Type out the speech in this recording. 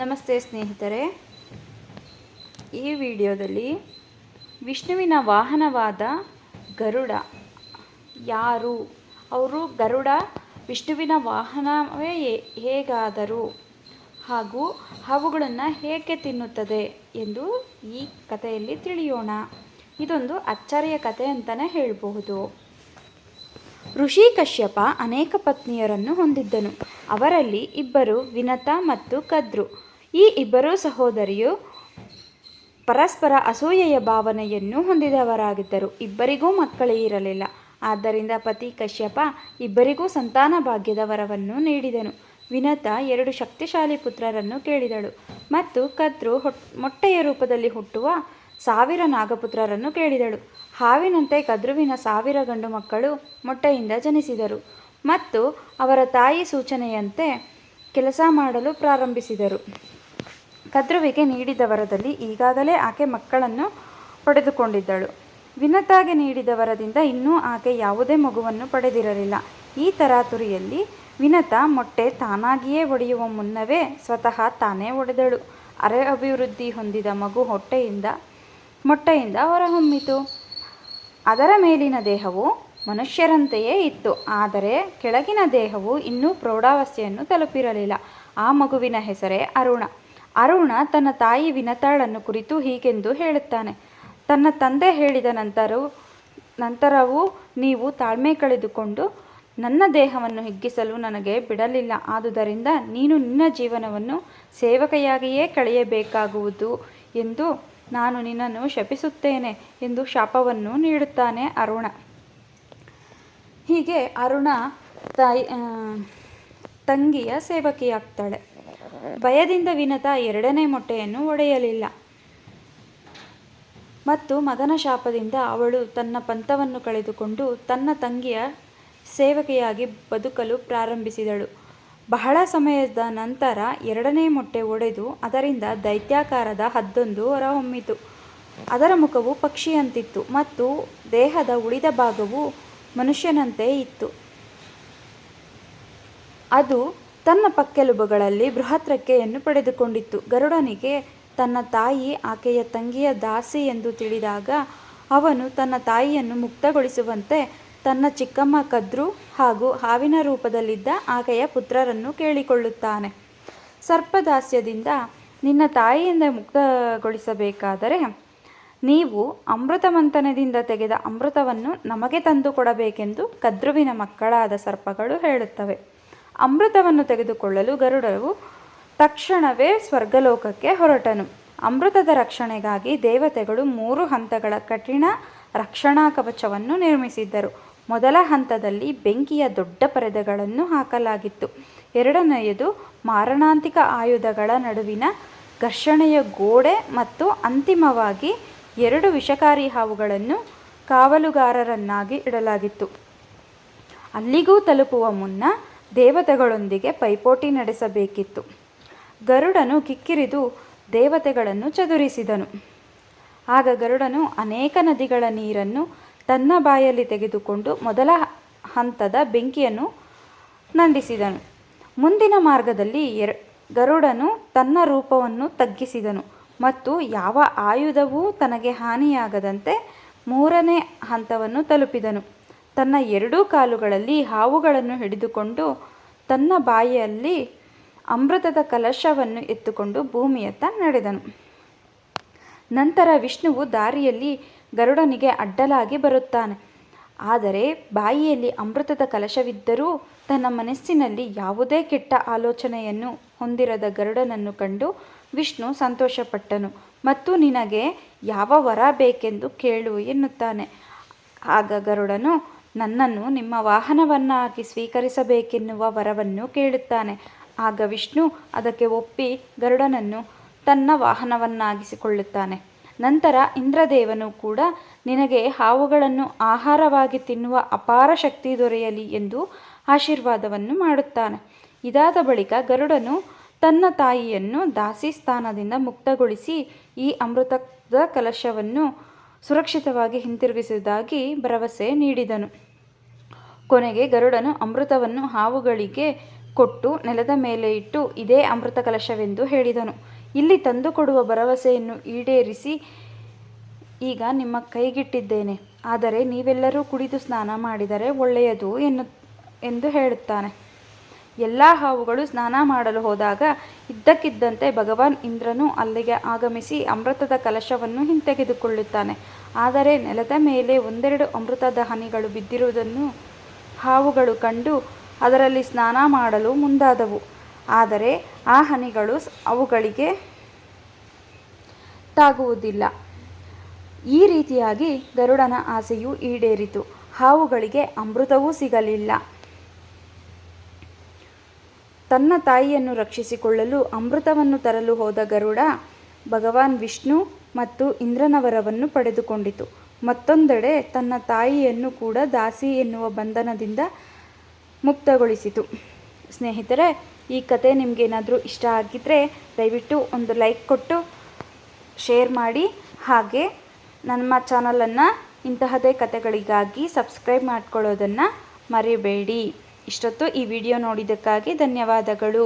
ನಮಸ್ತೆ ಸ್ನೇಹಿತರೆ. ಈ ವಿಡಿಯೋದಲ್ಲಿ ವಿಷ್ಣುವಿನ ವಾಹನವಾದ ಗರುಡ ಯಾರು? ಅವರು ಗರುಡ, ವಿಷ್ಣುವಿನ ವಾಹನವೇ ಹೇಗಾದರು ಹಾಗೂ ಅವುಗಳನ್ನು ಹೇಗೆ ತಿನ್ನುತ್ತದೆ ಎಂದು ಈ ಕಥೆಯಲ್ಲಿ ತಿಳಿಯೋಣ. ಇದೊಂದು ಅಚ್ಚರಿಯ ಕಥೆ ಅಂತಲೇ ಹೇಳಬಹುದು. ಋಷಿ ಕಶ್ಯಪ ಅನೇಕ ಪತ್ನಿಯರನ್ನು ಹೊಂದಿದ್ದನು. ಅವರಲ್ಲಿ ಇಬ್ಬರು ವಿನತ ಮತ್ತು ಕದ್ರು. ಈ ಇಬ್ಬರೂ ಸಹೋದರಿಯು ಪರಸ್ಪರ ಅಸೂಯೆಯ ಭಾವನೆಯನ್ನು ಹೊಂದಿದವರಾಗಿದ್ದರು. ಇಬ್ಬರಿಗೂ ಮಕ್ಕಳೇ ಇರಲಿಲ್ಲ. ಆದ್ದರಿಂದ ಪತಿ ಕಶ್ಯಪ ಇಬ್ಬರಿಗೂ ಸಂತಾನ ಭಾಗ್ಯದ ವರವನ್ನು ನೀಡಿದನು. ವಿನತ ಎರಡು ಶಕ್ತಿಶಾಲಿ ಪುತ್ರರನ್ನು ಕೇಳಿದಳು ಮತ್ತು ಕದ್ರು ಮೊಟ್ಟೆಯ ರೂಪದಲ್ಲಿ ಹುಟ್ಟುವ ಸಾವಿರ ನಾಗಪುತ್ರರನ್ನು ಕೇಳಿದಳು. ಹಾವಿನಂತೆ ಕದ್ರುವಿನ ಸಾವಿರ ಗಂಡು ಮಕ್ಕಳು ಮೊಟ್ಟೆಯಿಂದ ಜನಿಸಿದರು ಮತ್ತು ಅವರ ತಾಯಿ ಸೂಚನೆಯಂತೆ ಕೆಲಸ ಮಾಡಲು ಪ್ರಾರಂಭಿಸಿದರು. ಕದ್ರುವಿಗೆ ನೀಡಿದ ವರದಲ್ಲಿ ಈಗಾಗಲೇ ಆಕೆ ಮಕ್ಕಳನ್ನು ಪಡೆದುಕೊಂಡಿದ್ದಳು. ವಿನತಾಗೆ ನೀಡಿದ ವರದಿಂದ ಇನ್ನೂ ಆಕೆ ಯಾವುದೇ ಮಗುವನ್ನು ಪಡೆದಿರಲಿಲ್ಲ. ಈ ತರಾತುರಿಯಲ್ಲಿ ವಿನತ ಮೊಟ್ಟೆ ತಾನಾಗಿಯೇ ಒಡೆಯುವ ಮುನ್ನವೇ ಸ್ವತಃ ತಾನೇ ಒಡೆದಳು. ಅರೆ ಅಭಿವೃದ್ಧಿ ಹೊಂದಿದ ಮಗು ಹೊಟ್ಟೆಯಿಂದ, ಮೊಟ್ಟೆಯಿಂದ ಹೊರಹೊಮ್ಮಿತು. ಅದರ ಮೇಲಿನ ದೇಹವು ಮನುಷ್ಯರಂತೆಯೇ ಇತ್ತು. ಆದರೆ ಕೆಳಗಿನ ದೇಹವು ಇನ್ನೂ ಪ್ರೌಢಾವಸ್ಥೆಯನ್ನು ತಲುಪಿರಲಿಲ್ಲ. ಆ ಮಗುವಿನ ಹೆಸರೇ ಅರುಣ. ಅರುಣ ತನ್ನ ತಾಯಿ ವಿನತಾಳನ್ನು ಕುರಿತು ಹೀಗೆಂದು ಹೇಳುತ್ತಾನೆ, ತನ್ನ ತಂದೆ ಹೇಳಿದ ನಂತರವೂ ನಂತರವೂ ನೀವು ತಾಳ್ಮೆ ಕಳೆದುಕೊಂಡು ನನ್ನ ದೇಹವನ್ನು ಹಿಗ್ಗಿಸಲು ನನಗೆ ಬಿಡಲಿಲ್ಲ. ಆದುದರಿಂದ ನೀನು ನಿನ್ನ ಜೀವನವನ್ನು ಸೇವಕೆಯಾಗಿಯೇ ಕಳೆಯಬೇಕಾಗುವುದು ಎಂದು ನಾನು ನಿನ್ನನ್ನು ಶಪಿಸುತ್ತೇನೆ ಎಂದು ಶಾಪವನ್ನು ನೀಡುತ್ತಾನೆ ಅರುಣ. ಹೀಗೆ ಅರುಣ ತಾಯಿ ತಂಗಿಯ ಸೇವಕಿಯಾಗ್ತಾಳೆ. ಭಯದಿಂದ ವಿನತ ಎರಡನೇ ಮೊಟ್ಟೆಯನ್ನು ಒಡೆಯಲಿಲ್ಲ. ಮತ್ತು ಮಗನ ಶಾಪದಿಂದ ಅವಳು ತನ್ನ ಪಂಥವನ್ನು ಕಳೆದುಕೊಂಡು ತನ್ನ ತಂಗಿಯ ಸೇವಕೆಯಾಗಿ ಬದುಕಲು ಪ್ರಾರಂಭಿಸಿದಳು. ಬಹಳ ಸಮಯದ ನಂತರ ಎರಡನೇ ಮೊಟ್ಟೆ ಒಡೆದು ಅದರಿಂದ ದೈತ್ಯಾಕಾರದ ಹದ್ದೊಂದು ಹೊರಹೊಮ್ಮಿತು. ಅದರ ಮುಖವು ಪಕ್ಷಿಯಂತಿತ್ತು ಮತ್ತು ದೇಹದ ಉಳಿದ ಭಾಗವು ಮನುಷ್ಯನಂತೆ ಇತ್ತು. ಅದು ತನ್ನ ಪಕ್ಕೆಲುಬುಗಳಲ್ಲಿ ಬೃಹತ್ ರೆಕ್ಕೆಯನ್ನು ಪಡೆದುಕೊಂಡಿತ್ತು. ಗರುಡನಿಗೆ ತನ್ನ ತಾಯಿ, ಆಕೆಯ ತಂಗಿಯ ದಾಸಿ ಎಂದು ತಿಳಿದಾಗ ಅವನು ತನ್ನ ತಾಯಿಯನ್ನು ಮುಕ್ತಗೊಳಿಸುವಂತೆ ತನ್ನ ಚಿಕ್ಕಮ್ಮ ಕದ್ರು ಹಾಗೂ ಹಾವಿನ ರೂಪದಲ್ಲಿದ್ದ ಆಕೆಯ ಪುತ್ರರನ್ನು ಕೇಳಿಕೊಳ್ಳುತ್ತಾನೆ. ಸರ್ಪದಾಸ್ಯದಿಂದ, ನಿನ್ನ ತಾಯಿಯಿಂದ ಮುಕ್ತಗೊಳಿಸಬೇಕಾದರೆ ನೀವು ಅಮೃತ ಮಂಥನದಿಂದ ತೆಗೆದ ಅಮೃತವನ್ನು ನಮಗೆ ತಂದು ಕೊಡಬೇಕೆಂದು ಕದ್ರುವಿನ ಮಕ್ಕಳಾದ ಸರ್ಪಗಳು ಹೇಳುತ್ತವೆ. ಅಮೃತವನ್ನು ತೆಗೆದುಕೊಳ್ಳಲು ಗರುಡವು ತಕ್ಷಣವೇ ಸ್ವರ್ಗಲೋಕಕ್ಕೆ ಹೊರಟನು. ಅಮೃತದ ರಕ್ಷಣೆಗಾಗಿ ದೇವತೆಗಳು ಮೂರು ಹಂತಗಳ ಕಠಿಣ ರಕ್ಷಣಾ ಕವಚವನ್ನು ನಿರ್ಮಿಸಿದ್ದರು. ಮೊದಲ ಹಂತದಲ್ಲಿ ಬೆಂಕಿಯ ದೊಡ್ಡ ಪರದೆಗಳನ್ನು ಹಾಕಲಾಗಿತ್ತು. ಎರಡನೆಯದು ಮಾರಣಾಂತಿಕ ಆಯುಧಗಳ ನಡುವಿನ ಘರ್ಷಣೆಯ ಗೋಡೆ ಮತ್ತು ಅಂತಿಮವಾಗಿ ಎರಡು ವಿಷಕಾರಿ ಹಾವುಗಳನ್ನು ಕಾವಲುಗಾರರನ್ನಾಗಿ ಇಡಲಾಗಿತ್ತು. ಅಲ್ಲಿಗೂ ತಲುಪುವ ಮುನ್ನ ದೇವತೆಗಳೊಂದಿಗೆ ಪೈಪೋಟಿ ನಡೆಸಬೇಕಿತ್ತು. ಗರುಡನು ಕಿಕ್ಕಿರಿದು ದೇವತೆಗಳನ್ನು ಚದುರಿಸಿದನು. ಆಗ ಗರುಡನು ಅನೇಕ ನದಿಗಳ ನೀರನ್ನು ತನ್ನ ಬಾಯಲ್ಲಿ ತೆಗೆದುಕೊಂಡು ಮೊದಲ ಹಂತದ ಬೆಂಕಿಯನ್ನು ನಂದಿಸಿದನು. ಮುಂದಿನ ಮಾರ್ಗದಲ್ಲಿ ಎರ, ಗರುಡನು ತನ್ನ ರೂಪವನ್ನು ತಗ್ಗಿಸಿದನು ಮತ್ತು ಯಾವ ಆಯುಧವೂ ತನಗೆ ಹಾನಿಯಾಗದಂತೆ ಮೂರನೇ ಹಂತವನ್ನು ತಲುಪಿದನು. ತನ್ನ ಎರಡೂ ಕಾಲುಗಳಲ್ಲಿ ಹಾವುಗಳನ್ನು ಹಿಡಿದುಕೊಂಡು ತನ್ನ ಬಾಯಿಯಲ್ಲಿ ಅಮೃತದ ಕಲಶವನ್ನು ಎತ್ತುಕೊಂಡು ಭೂಮಿಯತ್ತ ನಡೆದನು. ನಂತರ ವಿಷ್ಣುವು ದಾರಿಯಲ್ಲಿ ಗರುಡನಿಗೆ ಅಡ್ಡಲಾಗಿ ಬರುತ್ತಾನೆ. ಆದರೆ ಬಾಯಿಯಲ್ಲಿ ಅಮೃತದ ಕಲಶವಿದ್ದರೂ ತನ್ನ ಮನಸ್ಸಿನಲ್ಲಿ ಯಾವುದೇ ಕೆಟ್ಟ ಆಲೋಚನೆಯನ್ನು ಹೊಂದಿರದ ಗರುಡನನ್ನು ಕಂಡು ವಿಷ್ಣು ಸಂತೋಷಪಟ್ಟನು ಮತ್ತು ನಿನಗೆ ಯಾವ ವರ ಬೇಕೆಂದು ಕೇಳು ಎನ್ನುತ್ತಾನೆ. ಆಗ ಗರುಡನು ನನ್ನನ್ನು ನಿಮ್ಮ ವಾಹನವನ್ನಾಗಿ ಸ್ವೀಕರಿಸಬೇಕೆನ್ನುವ ವರವನ್ನು ಕೇಳುತ್ತಾನೆ. ಆಗ ವಿಷ್ಣು ಅದಕ್ಕೆ ಒಪ್ಪಿ ಗರುಡನನ್ನು ತನ್ನ ವಾಹನವನ್ನಾಗಿಸಿಕೊಳ್ಳುತ್ತಾನೆ. ನಂತರ ಇಂದ್ರದೇವನು ಕೂಡ, ನಿನಗೆ ಹಾವುಗಳನ್ನು ಆಹಾರವಾಗಿ ತಿನ್ನುವ ಅಪಾರ ಶಕ್ತಿ ದೊರೆಯಲಿ ಎಂದು ಆಶೀರ್ವಾದವನ್ನು ಮಾಡುತ್ತಾನೆ. ಇದಾದ ಬಳಿಕ ಗರುಡನು ತನ್ನ ತಾಯಿಯನ್ನು ದಾಸಿ ಸ್ಥಾನದಿಂದ ಮುಕ್ತಗೊಳಿಸಿ ಈ ಅಮೃತದ ಕಲಶವನ್ನು ಸುರಕ್ಷಿತವಾಗಿ ಹಿಂತಿರುಗಿಸುವುದಾಗಿ ಭರವಸೆ ನೀಡಿದನು. ಕೊನೆಗೆ ಗರುಡನು ಅಮೃತವನ್ನು ಹಾವುಗಳಿಗೆ ಕೊಟ್ಟು ನೆಲದ ಮೇಲೆ ಇಟ್ಟು ಇದೇ ಅಮೃತ ಕಲಶವೆಂದು ಹೇಳಿದನು. ಇಲ್ಲಿ ತಂದುಕೊಡುವ ಭರವಸೆಯನ್ನು ಈಡೇರಿಸಿ ಈಗ ನಿಮ್ಮ ಕೈಗಿಟ್ಟಿದ್ದೇನೆ. ಆದರೆ ನೀವೆಲ್ಲರೂ ಕುಡಿದು ಸ್ನಾನ ಮಾಡಿದರೆ ಒಳ್ಳೆಯದು ಎನ್ನು, ಎಂದು ಹೇಳುತ್ತಾನೆ. ಎಲ್ಲ ಹಾವುಗಳು ಸ್ನಾನ ಮಾಡಲು ಹೋದಾಗ ಇದ್ದಕ್ಕಿದ್ದಂತೆ ಭಗವಾನ್ ಇಂದ್ರನು ಅಲ್ಲಿಗೆ ಆಗಮಿಸಿ ಅಮೃತದ ಕಲಶವನ್ನು ಹಿಂತೆಗೆದುಕೊಳ್ಳುತ್ತಾನೆ. ಆದರೆ ನೆಲದ ಮೇಲೆ ಒಂದೆರಡು ಅಮೃತದ ಹನಿಗಳು ಬಿದ್ದಿರುವುದನ್ನು ಹಾವುಗಳು ಕಂಡು ಅದರಲ್ಲಿ ಸ್ನಾನ ಮಾಡಲು ಮುಂದಾದವು. ಆದರೆ ಆ ಹನಿಗಳು ಅವುಗಳಿಗೆ ತಾಗುವುದಿಲ್ಲ. ಈ ರೀತಿಯಾಗಿ ಗರುಡನ ಆಸೆಯು ಈಡೇರಿತು. ಹಾವುಗಳಿಗೆ ಅಮೃತವೂ ಸಿಗಲಿಲ್ಲ. ತನ್ನ ತಾಯಿಯನ್ನು ರಕ್ಷಿಸಿಕೊಳ್ಳಲು ಅಮೃತವನ್ನು ತರಲು ಹೋದ ಗರುಡ ಭಗವಾನ್ ವಿಷ್ಣು ಮತ್ತು ಇಂದ್ರನವರವನ್ನು ಪಡೆದುಕೊಂಡಿತು. ಮತ್ತೊಂದೆಡೆ ತನ್ನ ತಾಯಿಯನ್ನು ಕೂಡ ದಾಸಿ ಎನ್ನುವ ಬಂಧನದಿಂದ ಮುಕ್ತಗೊಳಿಸಿತು. ಸ್ನೇಹಿತರೆ, ಈ ಕತೆ ನಿಮಗೇನಾದರೂ ಇಷ್ಟ ಆಗಿದ್ದರೆ ದಯವಿಟ್ಟು ಒಂದು ಲೈಕ್ ಕೊಟ್ಟು, ಶೇರ್ ಮಾಡಿ. ಹಾಗೆ ನಮ್ಮ ಚಾನಲನ್ನು ಇಂತಹದೇ ಕತೆಗಳಿಗಾಗಿ ಸಬ್ಸ್ಕ್ರೈಬ್ ಮಾಡ್ಕೊಳ್ಳೋದನ್ನು ಮರಿಬೇಡಿ. ಇಷ್ಟೊತ್ತು ಈ ವಿಡಿಯೋ ನೋಡಿದ್ದಕ್ಕಾಗಿ ಧನ್ಯವಾದಗಳು.